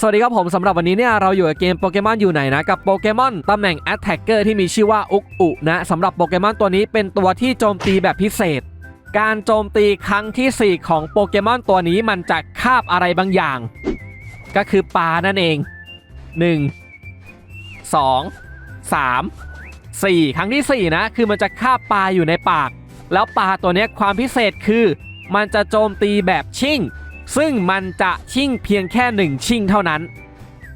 สวัสดีครับผมสำหรับวันนี้เนี่ยเราอยู่กับเกมโปเกมอนอยู่ไหนนะ กับโปเกมอนตำแหน่ง Attacker ที่มีชื่อว่าอุกอุนะสำหรับโปเกมอนตัวนี้เป็นตัวที่โจมตีแบบพิเศษ การโจมตีครั้งทีสี่ 4 ของโปเกมอนตัวนี้มันจะคาบอะไรบางอย่าง ก็คือปลานั่นเอง 1 2 3 4 ครั้งที่ 4 นะ คือมันจะคาบปลาอยู่ในปาก แล้วปลาตัวนี้ความพิเศษคือ มันจะโจมตีแบบชิ่ง ซึ่งมันจะชิ่งเพียงแค่หนึ่งชิ่งเท่านั้น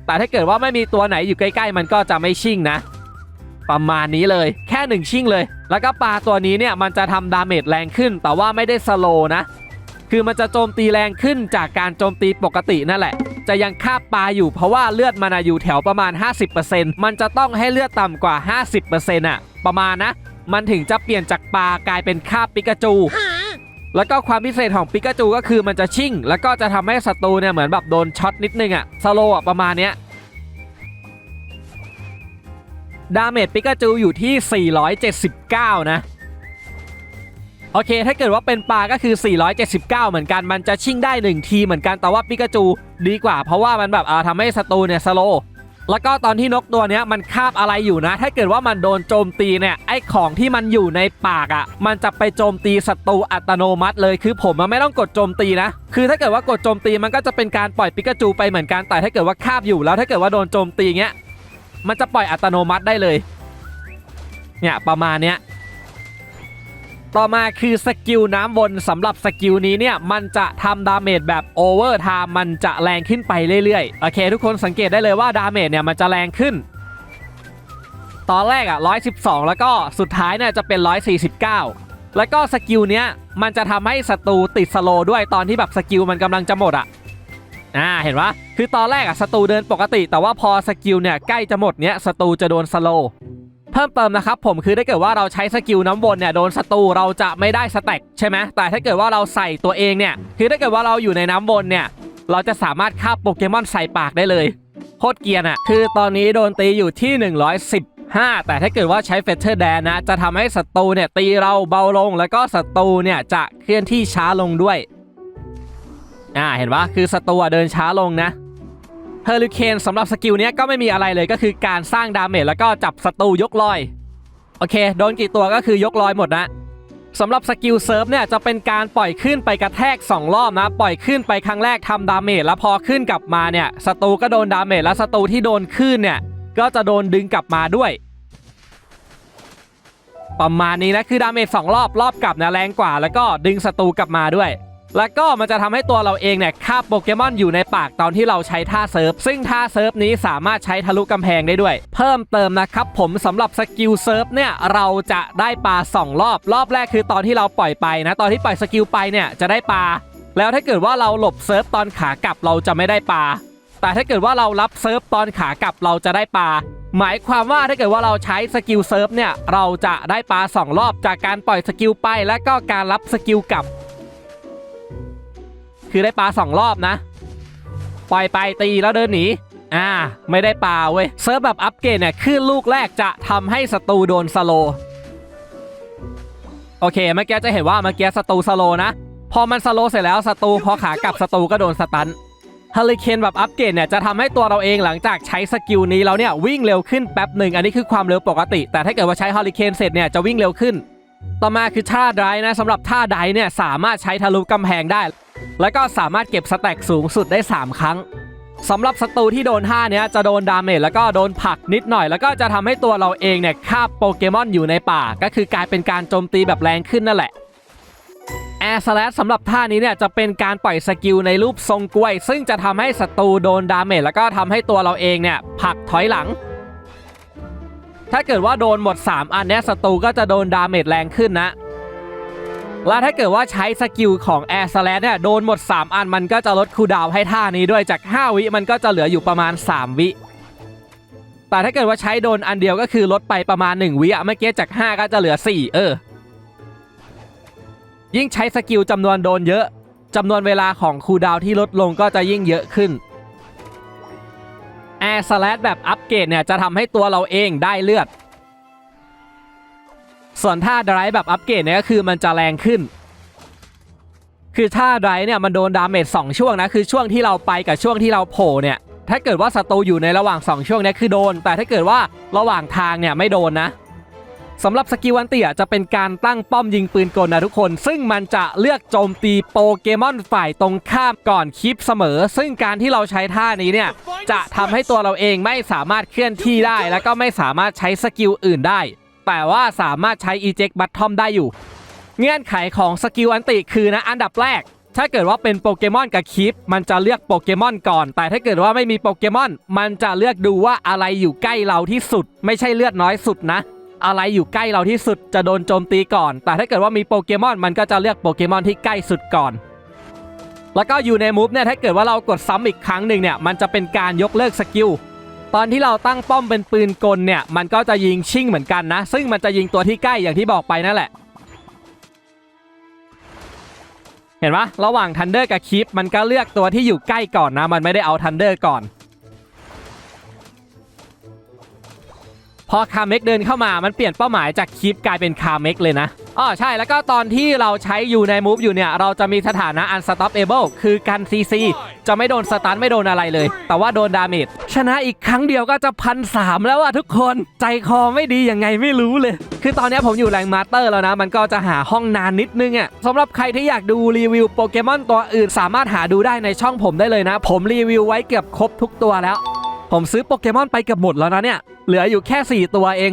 แต่ถ้าเกิดว่าไม่มีตัวไหนอยู่ใกล้ ๆ มันก็จะไม่ชิ่งนะ ประมาณนี้เลยแค่หนึ่งชิ่งเลย แล้วก็ปลาตัวนี้เนี่ยมันจะทำดาเมจแรงขึ้น แต่ว่าไม่ได้สโลนะ คือมันจะโจมตีแรงขึ้นจากการโจมตีปกตินั่นแหละ จะยังคาบปลาอยู่เพราะว่าเลือดมันอะอยู่แถวประมาณ 50%มันจะต้องให้เลือดต่ำกว่า 50%อะประมาณนะ มันถึงจะเปลี่ยนจากปลากลายเป็นคาบปิกาจู แล้วก็ความพิเศษของปิกาจูก็คือมันจะชิ่ง แล้วก็จะทำให้ศัตรูเนี่ยเหมือนแบบโดนช็อตนิดนึงอะสโลอะประมาณเนี้ยดาเมจปิกาจูอยู่ที่ 479 นะ โอเค ถ้าเกิดว่าเป็นปลาก็คือ 479 เหมือนกัน มันจะชิ่งได้ 1 ทีเหมือนกัน แต่ว่าปิกาจูดีกว่า เพราะว่ามันแบบอ่าทำให้ศัตรูเนี่ยสโล แล้วก็ตอนที่นกตัวนี้มันคาบอะไรอยู่นะ ถ้าเกิดว่ามันโดนโจมตีเนี่ยไอ้ของที่มันอยู่ในปากอะ่ะ มันจะไปโจมตีศัตรูอัตโนมัติเลยคือผมมันไม่ต้องกดโจมตีนะ คือถ้าเกิดว่ากดโจมตีมันก็จะเป็นการปล่อยปิกาจูไปเหมือนกันแต่ถ้าเกิดว่าคาบอยู่แล้วถ้าเกิดว่าโดนโจมตีเงี้ยมันจะปล่อยอัตโนมัติได้เลยเนี่ยประมาณเนี้ย ต่อมาคือสกิลน้ำวนสำหรับสกิลนี้เนี่ยมันจะทำดาเมจแบบโอเวอร์ไทม์มันจะแรงขึ้นไปเรื่อยๆ โอเค ทุกคนสังเกตได้เลยว่าดาเมจเนี่ยมันจะแรงขึ้น ตอนแรกอะ 112 แล้วก็สุดท้ายเนี่ยจะเป็น 149 แล้วก็สกิลเนี้ยมันจะทำให้ศัตรูติดสโลด้วยตอนที่แบบสกิลมันกำลังจะหมดอะอ่าเห็นปะคือตอนแรกอะศัตรูเดินปกติ แต่ว่าพอสกิลเนี่ยใกล้จะหมดเนี้ยศัตรูจะโดนสโล เพิ่มเติมนะครับผมคือถ้าเกิดว่าเราใช้สกิลน้ำวนเนี่ยโดนศัตรูเราจะไม่ได้สแต็กใช่ไหมแต่ถ้าเกิดว่าเราใส่ตัวเองเนี่ยคือถ้าเกิดว่าเราอยู่ในน้ำวนเนี่ยเราจะสามารถคาบโปเกมอนใส่ปากได้เลยโคตรเกียนอะคือตอนนี้โดนตีอยู่ที่ 115 แต่ถ้าเกิดว่าใช้เฟเธอร์แดนนะจะทำให้ศัตรูเนี่ยตีเราเบาลง แล้วก็ศัตรูเนี่ยจะเคลื่อนที่ช้าลงด้วยอ่าเห็นปะคือศัตรูเดินช้าลงนะ เฮอริเคนสำหรับสกิลนี้ก็ไม่มีอะไรเลยก็คือการสร้างดาเมจแล้วก็จับศัตรูยกลอย โอเค โดนกี่ตัวก็คือยกลอยหมดนะสำหรับสกิลเซิร์ฟเนี่ยจะเป็นการปล่อยขึ้นไปกระแทก 2 รอบนะ ปล่อยขึ้นไปครั้งแรกทำดาเมจแล้วพอขึ้นกลับมาเนี่ยศัตรูก็โดนดาเมจแล้วศัตรูที่โดนขึ้นเนี่ยก็จะโดนดึงกลับมาด้วย ประมาณนี้นะคือดาเมจสองรอบรอบกลับนะแรงกว่า แล้วก็ดึงศัตรูกลับมาด้วย แล้วก็มันจะทำให้ตัวเราเองเนี่ยคาบโปเกมอนอยู่ในปากตอนที่เราใช้ท่าเซิร์ฟ ซึ่งท่าเซิร์ฟนี้สามารถใช้ทะลุกำแพงได้ด้วย เพิ่มเติมนะครับผมสำหรับสกิลเซิร์ฟเนี่ยเราจะได้ปลา 2 รอบ รอบแรกคือตอนที่เราปล่อยไปนะ ตอนที่ปล่อยสกิลไปเนี่ยจะได้ปลา แล้วถ้าเกิดว่าเราหลบเซิร์ฟตอนขากลับเราจะไม่ได้ปลา แต่ถ้าเกิดว่าเรารับเซิร์ฟตอนขากลับเราจะได้ปลาหมายความว่าถ้าเกิดว่าเราใช้สกิลเซิร์ฟเนี่ย เราจะได้ปลาสองรอบจากการปล่อยสกิลไปและก็การรับสกิลกลับ คือได้ปลาสองรอบนะ ปล่อยไปตีแล้วเดินหนีอ่าไม่ได้ปลาเว้ยเซิร์ฟแบบอัปเกรดเนี่ยขึ้นลูกแรกจะทำให้ศัตรูโดนสโลโอเคเมื่อกี้จะเห็นว่าเมื่อกี้ศัตรูสโลนะ พอมันสโลเสร็จแล้วศัตรูพอขากลับศัตรูก็โดนสตันเฮลิเคนแบบอัปเกรดเนี่ยจะทำให้ตัวเราเองหลังจากใช้สกิลนี้แล้วเนี่ยวิ่งเร็วขึ้นแป๊บหนึ่งอันนี้คือความเร็วปกติ แต่ถ้าเกิดว่าใช้เฮลิเคนเสร็จเนี่ยจะวิ่งเร็วขึ้น ต่อมาคือท่าไดนะสำหรับท่าไดเนี่ยสามารถใช้ทะลุกำแพงได้ แล้วก็สามารถเก็บสแต็กสูงสุดได้ 3 ครั้งสำหรับศัตรูที่โดนท่าเนี้ยจะโดนดาเมจแล้วก็โดนผลักนิดหน่อย แล้วก็จะทำให้ตัวเราเองเนี่ยคาบโปเกมอนอยู่ในป่า ก็คือกลายเป็นการโจมตีแบบแรงขึ้นนั่นแหละแอร์สแลสสำหรับท่านี้เนี่ยจะเป็นการปล่อยสกิลในรูปทรงกล้วย ซึ่งจะทำให้ศัตรูโดนดาเมจแล้วก็ทำให้ตัวเราเองเนี่ยผลักถอยหลัง ถ้าเกิดว่าโดนหมด 3 อันเนี้ยศัตรูก็จะโดนดาเมจแรงขึ้นนะ แล้วถ้าเกิดว่าใช้สกิลของ Air Slash เนี่ยโดนหมด 3 อันมันก็จะลดคูดาวให้ท่านี้ด้วยจาก 5 วิมันก็จะเหลืออยู่ประมาณ 3 วิแต่ถ้าเกิดว่าใช้โดนอันเดียวก็คือลดไปประมาณ 1 วิอะเมื่อกี้จาก 5 ก็จะเหลือ 4 เออ ยิ่งใช้สกิลจำนวนโดนเยอะจำนวนเวลาของคูดาวที่ลดลงก็จะยิ่งเยอะขึ้น Air s l a แบบอัปเกรดเนี่ยจะทำให้ตัวเราเองได้เลือด ส่วนท่าไดร์แบบอัปเกรดเนี่ยก็คือมันจะแรงขึ้น คือท่าไดร์เนี่ยมันโดนดาเมจ2ช่วงนะคือช่วงที่เราไปกับช่วงที่เราโผล่เนี่ยถ้าเกิดว่าศัตรูอยู่ในระหว่าง 2 ช่วงนี้คือโดน แต่ถ้าเกิดว่าระหว่างทางเนี่ยไม่โดนนะ สำหรับสกิลอันเตียจะเป็นการตั้งป้อมยิงปืนกลนะทุกคน ซึ่งมันจะเลือกโจมตีโปเกมอนฝ่ายตรงข้ามก่อนคลิปเสมอ ซึ่งการที่เราใช้ท่านี้เนี่ย จะทำให้ตัวเราเองไม่สามารถเคลื่อนที่ได้ แล้วก็ไม่สามารถใช้สกิลอื่นได้ แต่ว่าสามารถใช้ eject button ได้อยู่ เงื่อนไขของสกิลอันติคือนะอันดับแรกถ้าเกิดว่าเป็นโปเกมอนกับคลิป มันจะเลือกโปเกมอนก่อน แต่ถ้าเกิดว่าไม่มีโปเกมอน มันจะเลือกดูว่าอะไรอยู่ใกล้เราที่สุด ไม่ใช่เลือดน้อยสุดนะ อะไรอยู่ใกล้เราที่สุดจะโดนโจมตีก่อน แต่ถ้าเกิดว่ามีโปเกมอนมันก็จะเลือกโปเกมอนที่ใกล้สุดก่อน แล้วก็อยู่ในมูฟเนี่ยถ้าเกิดว่าเรากดซ้ำอีกครั้งหนึ่งเนี่ยมันจะเป็นการยกเลิกสกิลตอนที่เราตั้งป้อมเป็นปืนกลเนี่ยมันก็จะยิงชิ่งเหมือนกันนะ ซึ่งมันจะยิงตัวที่ใกล้อย่างที่บอกไปนั่นแหละ เห็นปะระหว่างทันเดอร์กับคิปมันก็เลือกตัวที่อยู่ใกล้ก่อนนะ มันไม่ได้เอาทันเดอร์ก่อน พอคาเมกเดินเข้ามามันเปลี่ยนเป้าหมายจากคลิปกลายเป็นคาเมกเลยนะอ๋อใช่แล้วก็ตอนที่เราใช้อยู่ในมูฟอยู่เนี่ย เราจะมีสถานะ unstoppable คือกัน CC จะไม่โดนสตันไม่โดนอะไรเลย แต่ว่าโดนดาเมจชนะอีกครั้งเดียวก็จะพันสามแล้วอะทุกคนใจคอไม่ดียังไงไม่รู้เลย คือตอนนี้ผมอยู่แรงมาสเตอร์แล้วนะ มันก็จะหาห้องนานนิดนึงอะสำหรับใครที่อยากดูรีวิวโปเกมอนตัวอื่นสามารถหาดูได้ในช่องผมได้เลยนะ ผมรีวิวไว้เกือบครบทุกตัวแล้ว ผมซื้อโปเกมอนไปเกือบหมดแล้วนะเนี่ย เหลืออยู่แค่ 4 ตัวเอง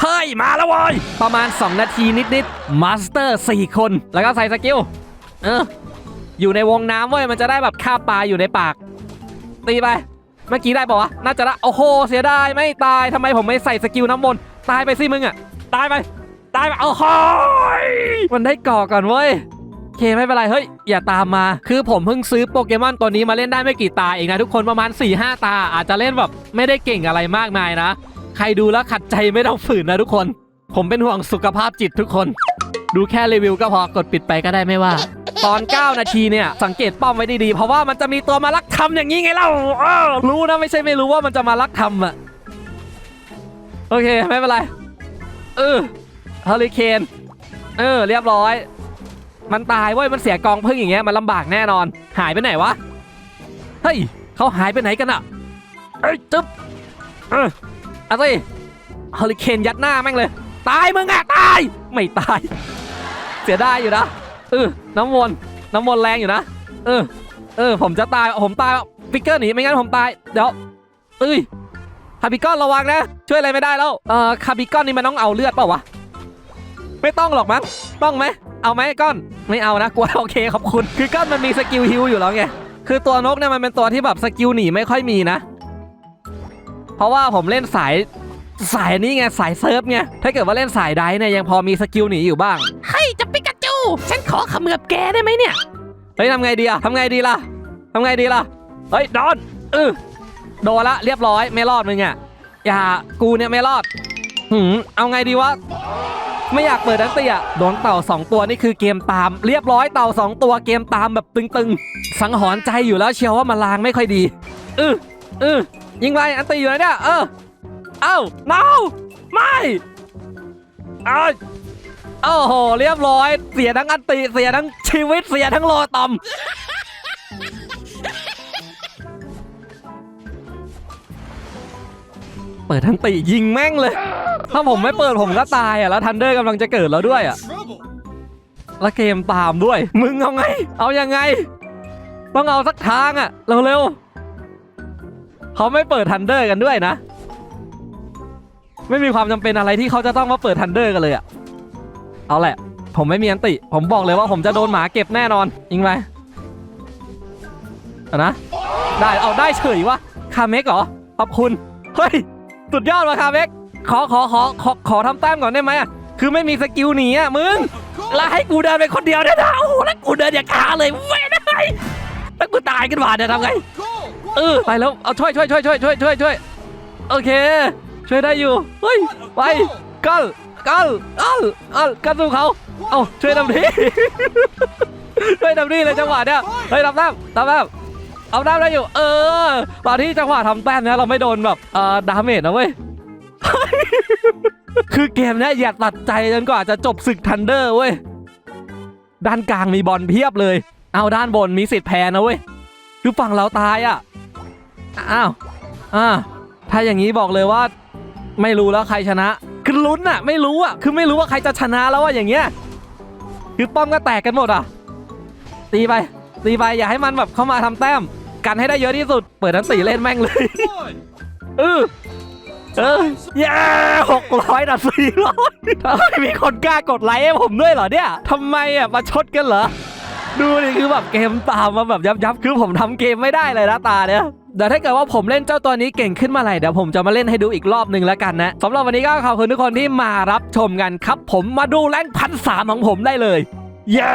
เฮ้ย มาแล้วว้ยประมาณ 2 นาทีนิดๆมาสเตอร์ 4 คน แล้วก็ใส่สกิล เออ อยู่ในวงน้ำเว้ย มันจะได้แบบคาบปลาอยู่ในปาก ตีไป เมื่อกี้ได้ปะวะ น่าจะได้โอ้โห เสียดายไม่ตายทำไมผมไม่ใส่สกิลน้ำมนต์ตายไปสิมึงอะตายไป ตายไปโอ้โหมันได้ก่อก่อนเว้ย เคไม่เป็นไรเฮ้ยอย่าตามมา คือผมเพิ่งซื้อโปเกมอนตัวนี้มาเล่นได้ไม่กี่ตาเองนะทุกคนประมาณ 4-5 ตา อาจจะเล่นแบบไม่ได้เก่งอะไรมากมายนะ ใครดูแล้วขัดใจไม่ต้องฝืนนะทุกคน ผมเป็นห่วงสุขภาพจิตทุกคน ดูแค่รีวิวก็พอกดปิดไปก็ได้ไม่ว่า ตอน 9 นาทีเนี่ยสังเกตป้อมไว้ดีๆเพราะว่ามันจะมีตัวมาลักทำอย่างนี้ไงเล่ารู้นะไม่ใช่ไม่รู้ว่ามันจะมาลักทำอะโอเคไม่เป็นไรเออฮอริเคนเออ เรียบร้อย มันตายเว้ยมันเสียกองพึ่งอย่างเงี้ยมันลำบากแน่นอน หายไปไหนวะเฮ้ยเขาหายไปไหนกันอะเอ้ยจึ๊บเอออาสิเฮอริเคนยัดหน้าแม่งเลย ตายมึงอะตาย ไม่ตาย เสียดายอยู่นะเออน้ำวนน้ำวนแรงอยู่นะเออเออ ผมจะตายผมตายฟิกเกอร์หนีไม่งั้นผมตายเดี๋ยวเอ้ยคาบิกอนระวังนะ ช่วยอะไรไม่ได้แล้วเอ่อคาบิกอนนี่มันต้องเอาเลือดเปล่าวะ ไม่ต้องหรอกมั้งต้องไหมเอาไหมก้อนไม่เอานะกลัวโอเคขอบคุณ คือก้อนมันมีสกิลฮิวอยู่แล้วไงคือตัวนกเนี่ยมันเป็นตัวที่แบบสกิลหนีไม่ค่อยมีนะ เพราะว่าผมเล่นสายสายนี้ไงสายเซิร์ฟไงถ้าเกิดว่าเล่นสายไดฟ์เนี่ยยังพอมีสกิลหนีอยู่บ้างเฮ้ยจะปิกาจู ฉันขอเขมือบแกได้ไหมเนี่ยเฮ้ยทำไงดีอะทำไงดีล่ะทำไงดีล่ะเฮ้ยโดนเออโดนละเรียบร้อยไม่รอดมึงอะอย่ากูเนี่ยไม่รอดหืมเอาไงดีวะ ไม่อยากเปิดนันเตียโดนเต่า 2 ตัวนี่คือเกมตาม เรียบร้อยเต่า 2 ตัวเกมตามแบบตึงๆ สังหรณ์ใจอยู่แล้วเชียวว่ามาลางไม่ค่อยดีเออเออยิงไปอันตีอยู่นะเนี่ยเออเอ้า no ไม่เอ้าโอ้โหเรียบร้อย เสียทั้งอันติเสียทั้งชีวิตเสียทั้งโลตอม เปิดทั้งตียิงแม่งเลย ถ้าผมไม่เปิดผมก็ตายอะแล้วทันเดอร์กำลังจะเกิดแล้วด้วยอะแล้วเกมตามด้วย มึงเอาไง เอายังไง ต้องเอาสักทางอะเร็วๆเขาไม่เปิดทันเดอร์กันด้วยนะ ไม่มีความจำเป็นอะไรที่เขาจะต้องมาเปิดทันเดอร์กันเลยอะเอาแหละ ผมไม่มีอันติ ผมบอกเลยว่าผมจะโดนหมาเก็บแน่นอนยิงไปเอานะได้เอาได้เฉยวะคาเมกเหรอขอบคุณ เฮ้ย สุดยอดว่ะคาเมกขอขอขอขอขอทำแต้มก่อนได้ไหมอะคือไม่มีสกิลหนีอะมึงแล้วให้กูเดินไปคนเดียวเนี่ยนะโอ้โหแล้วกูเดินอย่างขาเลยเว้ยได้แล้วกูตายกันมาดเนี่ยทำไงเออไปแล้วเอาช่วยช่วยช่วยช่วยช่วยช่วยช่วยโอเค ช่วยได้อยู่เฮ้ยไปก้ลก้ลก้ลก้ลก้ลสู้เขาเอาช่วยทำทีช่วยทำทีเลยจังหวะเนี้ยเฮ้ยทำแต้มทำแต้ม เอาแต้ได้อยู่ เออตอนที่จังหวะทำแต้มเนี้ยเราไม่โดนแบบเอ่อดาเมจนะเว้ยคือเกมเนี้ยอย่าตัดใจจนกว่าจะจบศึกทันเดอร์เว้ยด้านกลางมีบอลเพียบเลย เอาด้านบนมีสิทธิ์แพ้นะเว้ยคือฝั่งเราตายอะ่ะอ้าวอ่าถ้าอย่างนี้บอกเลยว่า ไม่รู้แล้วใครชนะ คือลุ้นอะไม่รู้อะคือไม่รู้ว่าใครจะชนะแล้วอะอย่างเงี้ยคือป้อมก็แตกกันหมดอะ ตีไป ตีไปอย่าให้มันแบบเข้ามาทำแต้ม กันให้ได้เยอะที่สุด เปิดทั้งสี่เล่นแม่งเลยเออเออเย้หกร้อยนะสี่ร้อยทำไมมีคนกล้ากดไลค์ให้ผมด้วยเหรอเนี่ยทำไมอะมาชดกันเหรอ ดูดิคือแบบเกมตามมาแบบยับยับๆคือผมทำเกมไม่ได้เลยนะตาเนี่ยเดี๋ยวถ้าเกิดว่าผมเล่นเจ้าตัวนี้เก่งขึ้นมาไหร่เดี๋ยวผมจะมาเล่นให้ดูอีกรอบหนึ่งแล้วกันนะสำหรับวันนี้ก็ขอบคุณทุกคนที่มารับชมกันครับ ผมมาดูแรงพันสามของผมได้เลย เย้